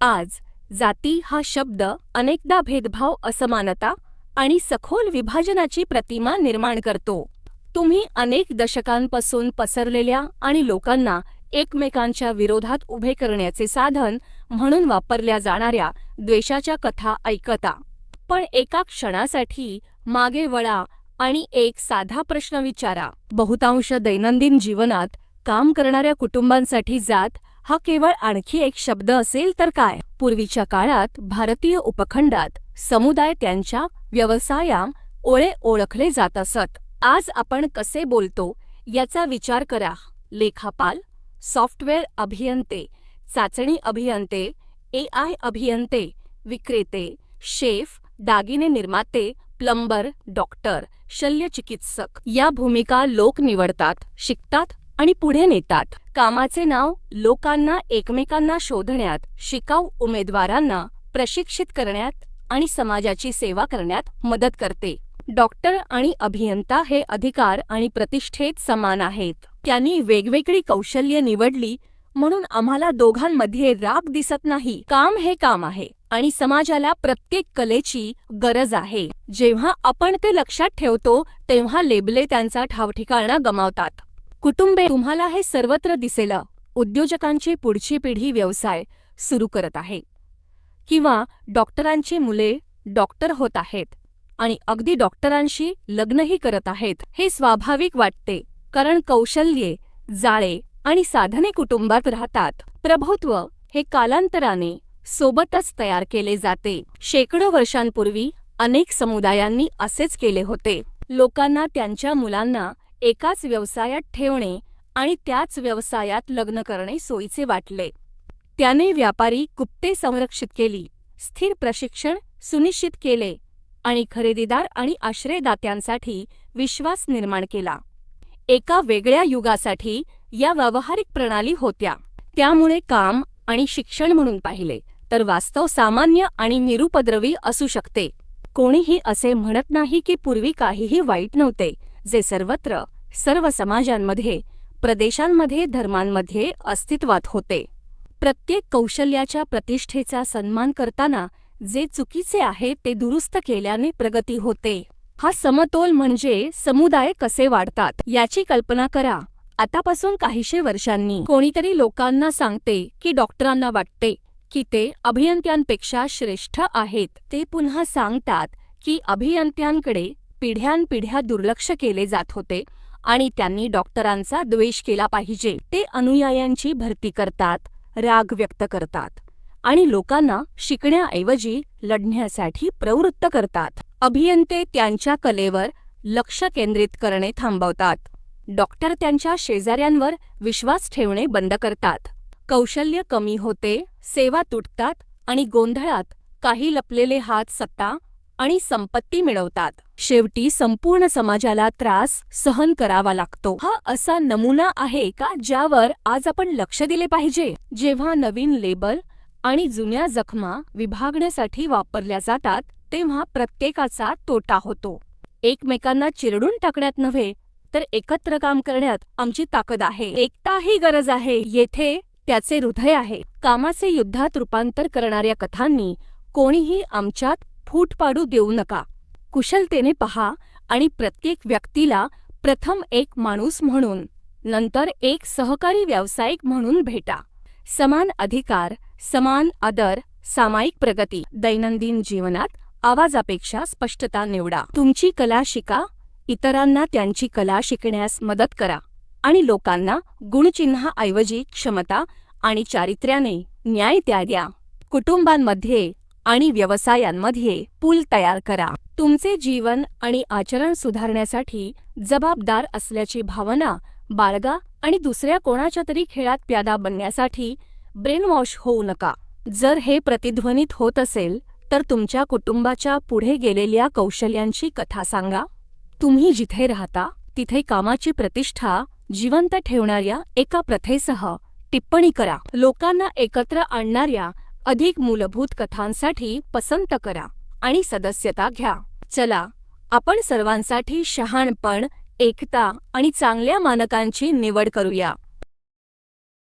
आज जाती हा शब्द अनेकदा भेदभाव असमानता आणि सखोल विभाजनाची प्रतिमा निर्माण करतो. तुम्ही अनेक दशकांपासून पसरलेल्या आणि लोकांना एकमेकांच्या विरोधात उभे करण्याचे साधन म्हणून वापरल्या जाणाऱ्या द्वेषाच्या कथा ऐकता. पण एका क्षणासाठी मागे वळा आणि एक साधा प्रश्न विचारा. बहुतांश दैनंदिन जीवनात काम करणाऱ्या कुटुंबांसाठी जात हा केवळ आणखी एक शब्द असेल तर काय? पूर्वीच्या काळात भारतीय उपखंडात समुदाय त्यांच्या व्यवसाया ओळे ओळखले जात असत. आज आपण कसे बोलतो याचा विचार करा. लेखापाल सॉफ्टवेअर अभियंते चाचणी अभियंते ए आय अभियंते विक्रेते शेफ दागिने निर्माते प्लंबर डॉक्टर शल्यचिकित्सक. या भूमिका लोक निवडतात शिकतात आणि पुढे नेतात. कामाचे नाव लोकांना एकमेकांना शोधण्यात शिकाऊ उमेदवारांना प्रशिक्षित करण्यात आणि समाजाची सेवा करण्यात मदत करते. डॉक्टर आणि अभियंता हे अधिकार आणि प्रतिष्ठेत समान आहेत. त्यांनी वेगवेगळी कौशल्य निवडली म्हणून आम्हाला दोघांमध्ये राग दिसत नाही. काम हे काम आहे आणि समाजाला प्रत्येक कलेची गरज आहे. जेव्हा आपण ते लक्षात ठेवतो तेव्हा लेबले त्यांचा ठावठिकाणा गमावतात. कुटुंबे तुम्हाला हे सर्वत्र दिसेल. उद्योजकांची पुढची पिढी व्यवसाय सुरू करत आहे. किंवा डॉक्टरांची मुले डॉक्टर होत आहेत. आणि अगदी डॉक्टरांशी लग्नही करत आहेत हे स्वाभाविक वाटते. कारण कौशल्ये जाळे आणि साधने कुटुंबात राहतात. प्रभुत्व हे कालांतराने सोबतच तयार केले जाते. शेकडो वर्षांपूर्वी अनेक समुदायांनी असेच केले होते. लोकांना त्यांच्या मुलांना एकाच व्यवसायात ठेवणे आणि त्याच व्यवसायात लग्न करणे सोयीचे वाटले. त्याने व्यापारी गुप्ते संरक्षित केली स्थिर प्रशिक्षण सुनिश्चित केले आणि खरेदीदार आणि आश्रयदात्यांसाठी विश्वास निर्माण केला. एका वेगळ्या युगासाठी या व्यावहारिक प्रणाली होत्या. त्यामुळे काम आणि शिक्षण म्हणून पाहिले तर वास्तव सामान्य आणि निरुपद्रवी असू शकते. कोणीही असे म्हणत नाही की पूर्वी काहीही वाईट नव्हते जे सर्वत्र सर्व समाजांमध्ये प्रदेशांमध्ये धर्मांमध्ये अस्तित्वात होते. प्रत्येक कौशल्याच्या प्रतिष्ठेचा सन्मान करताना जे चुकीचे आहे ते दुरुस्त केल्याने प्रगती होते. हा समतोल म्हणजे समुदाय कसे वाढतात याची कल्पना करा. आतापासून काहीशे वर्षांनी कोणीतरी लोकांना सांगते की डॉक्टरांना वाटते की ते अभियंत्यांपेक्षा श्रेष्ठ आहेत. ते पुन्हा सांगतात की अभियंत्यांकडे पिढ्यानपिढ्या दुर्लक्ष केले जात होते. आणि त्यांनी डॉक्टरांचा द्वेष केला पाहिजे. ते अनुयायांची भरती करतात राग व्यक्त करतात आणि लोकांना शिकण्याऐवजी लढण्यासाठी प्रवृत्त करतात. अभियंते त्यांच्या कलेवर लक्ष केंद्रित करणे थांबवतात. डॉक्टर त्यांच्या शेजाऱ्यांवर विश्वास ठेवणे बंद करतात. कौशल्य कमी होते सेवा तुटतात आणि गोंधळात काही लपलेले हात सत्ता आणि संपत्ती मिळवतात. शेवटी संपूर्ण समाजाला त्रास सहन करावा लागतो. हा असा नमुना आहे का ज्यावर आज आपण लक्ष दिले पाहिजे? जेव्हा नवीन लेबल आणि जुन्या जखमा विभागण्यासाठी वापरल्या जातात तेव्हा प्रत्येकाचा तोटा होतो. एकमेकांना चिरडून टाकण्यात नव्हे तर एकत्र काम करण्यात आमची ताकद आहे. एकता ही गरज आहे. येथे त्याचे हृदय आहे. कामाचे युद्धात रूपांतर करणाऱ्या कथांनी कोणीही आमच्यात फूट पाडू देऊ नका. कुशलतेने पहा आणि प्रत्येक व्यक्तीला प्रथम एक माणूस म्हणून नंतर एक सहकारी व्यावसायिक म्हणून भेटा. समान अधिकार समान आदर सामायिक प्रगती. दैनंदिन जीवनात आवाजापेक्षा स्पष्टता निवडा. तुमची कला शिका इतरांना त्यांची कला शिकण्यास मदत करा आणि लोकांना गुणचिन्हाऐवजी क्षमता आणि चारित्र्याने न्याय त्या द्या. कुटुंबांमध्ये आणि व्यवसायांमध्ये पूल तयार करा. तुमचे जीवन आणि आचरण सुधारण्यासाठी जबाबदार असल्याची भावना बाळगा आणि दुसऱ्या कोणाच्या तरी खेळात प्यादा बनण्यासाठी ब्रेनवॉश होऊ नका. जर हे प्रतिध्वनित होत असेल तर तुमच्या कुटुंबाच्या पुढे गेलेल्या कौशल्यांची कथा सांगा. तुम्ही जिथे राहता तिथे कामाची प्रतिष्ठा जिवंत ठेवणाऱ्या एका प्रथेसह टिप्पणी करा. लोकांना एकत्र आणणाऱ्या अधिक मूलभूत कथांसाठी पसंत करा आणि सदस्यता घ्या. चला आपण सर्वांसाठी शहाणपण एकता आणि चांगल्या मानकांची निवड करूया.